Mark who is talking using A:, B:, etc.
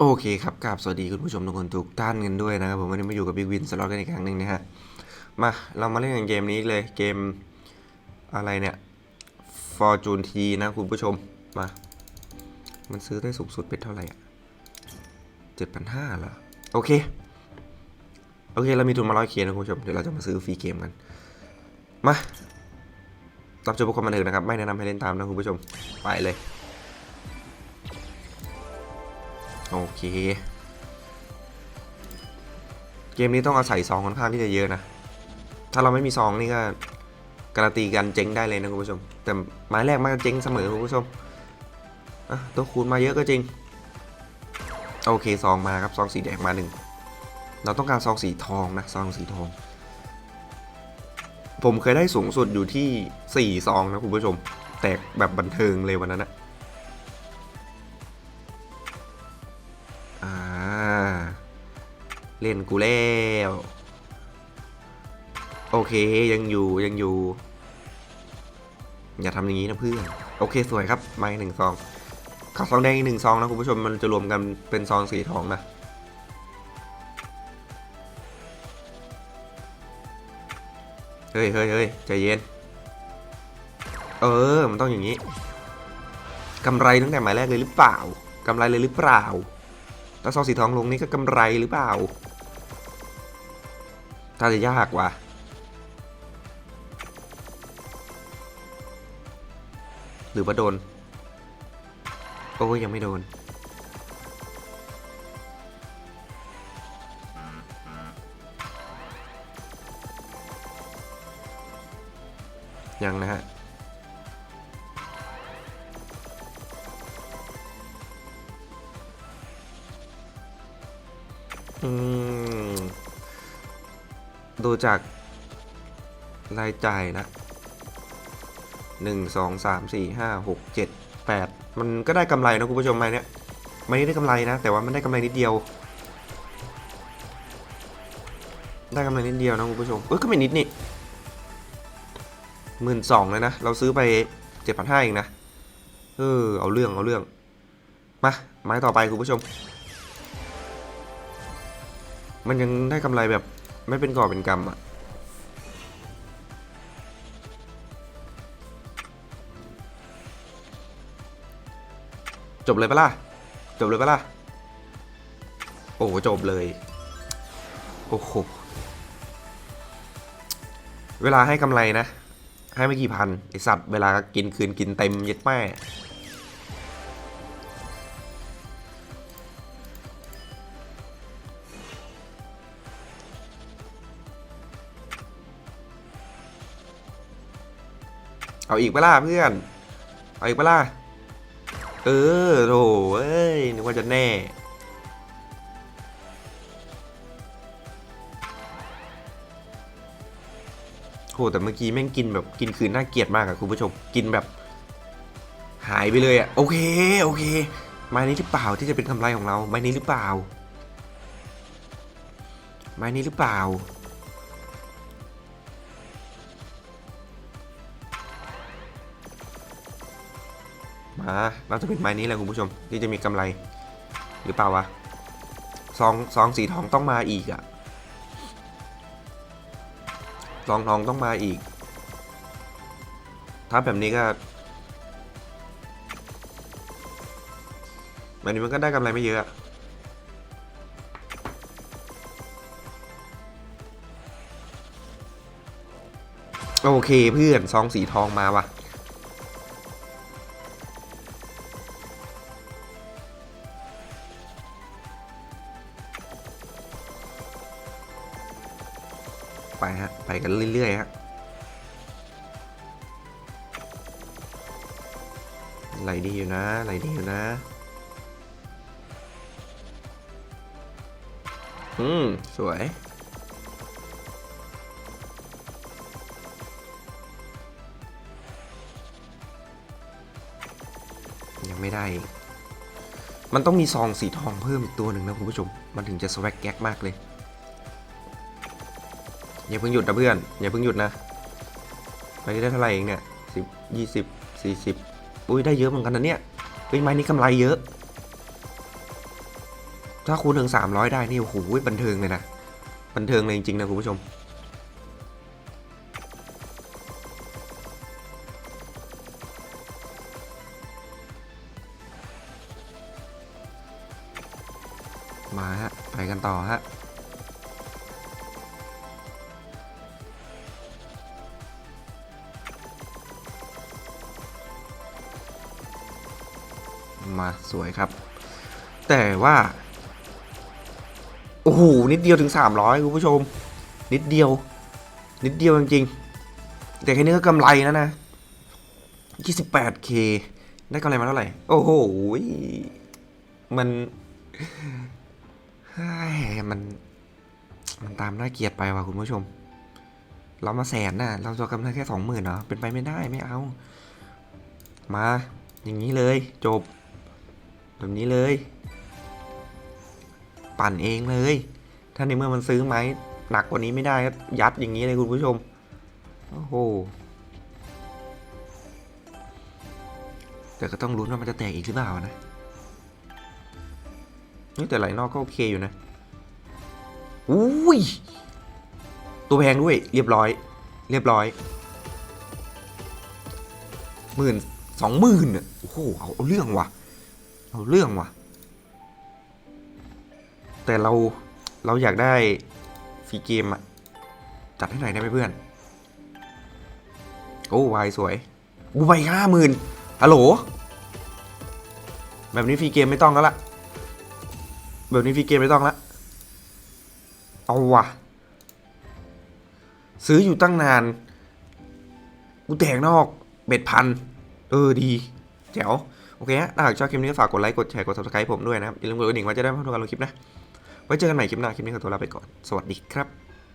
A: โอเคครับกราบสวัสดีคุณผู้ชมทุกคนทุกท่านกันด้วยนะครับผมวันนี้มาอยู่กับบิ๊กวินสล็อตกันอีกครั้งหนึ่งนะฮะมาเรามาเล่นกันเกมนี้เลยเกมอะไรเนี่ย Fortune T นะคุณผู้ชมมา มันซื้อได้สูงสุดเป็นเท่าไหร่อะเจ็ดพันห้าเหรอโอเคโอเคเรามีทุนมาร้อยเคนะคุณผู้ชมเดี๋ยวเราจะมาซื้อฟรีเกมกันมารับชมความบันเทิงนะครับ ไม่แนะนำให้เล่นตามนะคุณผู้ชมไปเลย โอเค เกมนี้ต้องอาศัยซองค่อนข้างที่จะเยอะนะ ถ้าเราไม่มีซองนี่ก็การันตีกันเจ๊งได้เลยนะคุณผู้ชม แต่ไม้แรกมันก็เจ๊งเสมอคุณผู้ชมตัวคูณมาเยอะก็จริง โอเคซองมาครับซองสีแดงมาหนึ่งเราต้องการซองสีทองนะซองสีทอง ผมเคยได้สูงสุดอยู่ที่สี่ซองนะคุณผู้ชม แตกแบบบันเทิงเลยวันนั้นนะ เล่นกูแล้ว โอเคยังอยู่ยังอยู่ อย่าทำอย่างนี้นะเพื่อน โอเคสวยครับมาอีกหนึ่งซองขาวซองแดงอีกหนึ่งซองนะคุณผู้ชมมันจะรวมกันเป็นซองสีทองนะเฮ้ยเฮ้ยเฮ้ยใจเย็น เออ มันต้องอย่างนี้กำไรตั้งแต่หมายแรกเลยหรือเปล่ากำไรเลยหรือเปล่าถ้าซองสีทองลงนี่ก็กำไรหรือเปล่า ถ้าจะยากว่ะหรือว่าโดน โอ้ยยังไม่โดน ยังนะฮะอืม ดูจากรายจ่ายนะหนึ่งสองสามสี่ห้าหกเจ็ดแปดมันก็ได้กำไรนะคุณผู้ชมไม้เนี้ยไม่ได้กำไรนะ แต่ว่ามันได้กำไรนิดเดียว ได้กำไรนิดเดียวนะคุณผู้ชมเอ้ยก็ไม่นิดนี่หมื่นสองเลยนะ เราซื้อไปเจ็ดพันห้าเองนะ เออ เอาเรื่อง เอาเรื่อง มา ไม้ต่อไปคุณผู้ชม มันยังได้กำไรแบบ ไม่เป็นก่อเป็นกำอะจบเลยปะล่ะ จบเลยปะล่ะ โอ้โหจบเลย โอ้โห เวลาให้กำไรนะ ให้ไม่กี่พันไอสัตว์เวลากินคืนกินเต็มเย็ดแม่ เอาอีกเปล่าเพื่อน เอาอีกเปล่าเออโถเอ้ยนึกว่าจะแน่ โหแต่เมื่อกี้แม่งกินแบบกินคืนน่าเกลียดมากอะคุณผู้ชม กินแบบ หายไปเลยอะโอเค โอเค ไม้นี้หรือเปล่าที่จะเป็นกำไรของเรา ไม้นี้หรือเปล่า ไม้นี้หรือเปล่า มาน่าจะเป็นไม้นี้แหละคุณผู้ชม ที่จะมีกำไร หรือเปล่าวะซองซองสีทองต้องมาอีกอะซองทองต้องมาอีก ถ้าแบบนี้ก็แบบนี้มันก็ได้กำไรไม่เยอะโอเคเพื่อนซองสีทองมาว่ะ ฮะ ไปกันเรื่อยๆฮะไหลดีอยู่นะไหลดีอยู่นะอืม สวย ยังไม่ได้ มันต้องมีซองสีทองเพิ่มอีกตัวหนึ่งนะคุณผู้ชม มันถึงจะสวักแก๊กมากเลย อย่าเพิ่งหยุดนะเพื่อน อย่าเพิ่งหยุดนะไปได้เท่าไหร่เองเนี่ยสิบยี่สิบสี่สิบอุ้ยได้เยอะเหมือนกันนะเนี่ยเฮ้ยไม้นี้กำไรเยอะ ถ้าคูณถึง300ได้นี่โอ้โหบันเทิงเลยนะบันเทิงเลยจริงๆนะคุณผู้ชมมาฮะไปกันต่อฮะ มาสวยครับ แต่ว่า โอ้โห นิดเดียวถึง 300 คุณผู้ชม นิดเดียว นิดเดียวจริงๆ แต่แค่นี้ก็กำไรแล้วนะ 28k ได้กำไรมาเท่าไหร่ โอ้โห มันเฮ้ยมัน มันตามน่าเกลียดไปว่ะคุณผู้ชม เรามาแสนน่ะ เราจะกำไรแค่สองหมื่นเหรอเป็นไปไม่ได้ไม่เอา มา อย่างนี้เลยจบ แบบนี้เลย ปั่นเองเลย ถ้าในเมื่อมันซื้อไม้หนักกว่านี้ไม่ได้ก็ยัดอย่างนี้เลยคุณผู้ชม โอ้โห แต่ก็ต้องลุ้นว่ามันจะแตกอีกหรือเปล่านะเฮ้ยแต่ไหลนอกก็โอเคอยู่นะ อุ้ย ตัวแพงด้วย เรียบร้อย เรียบร้อยหมื่นสองหมื่นอะโอ้โห เอาเรื่องว่ะ เอาเรื่องว่ะ แต่เราเราอยากได้ฟรีเกมอะจัดให้หน่อยได้ไหมเพื่อน โอ้วายสวยบูใบห้าหมื่นฮัลโหล แบบนี้ฟรีเกมไม่ต้องแล้วล่ะ แบบนี้ฟรีเกมไม่ต้องละ เอาว่ะ ซื้ออยู่ตั้งนาน กูแตกนอกเบ็ดพัน เออดี แจ๋ว โอเคฮะถ้าหากชอบคลิปนี้ฝากกดไลค์ กดแชร์ กด subscribe ผมด้วยนะครับ อย่าลืมกดกระดิ่งไว้จะได้ไม่พลาดการลงคลิปนะ ไว้เจอกันใหม่คลิปหน้า คลิปนี้ขอตัวลาไปก่อน สวัสดีครับ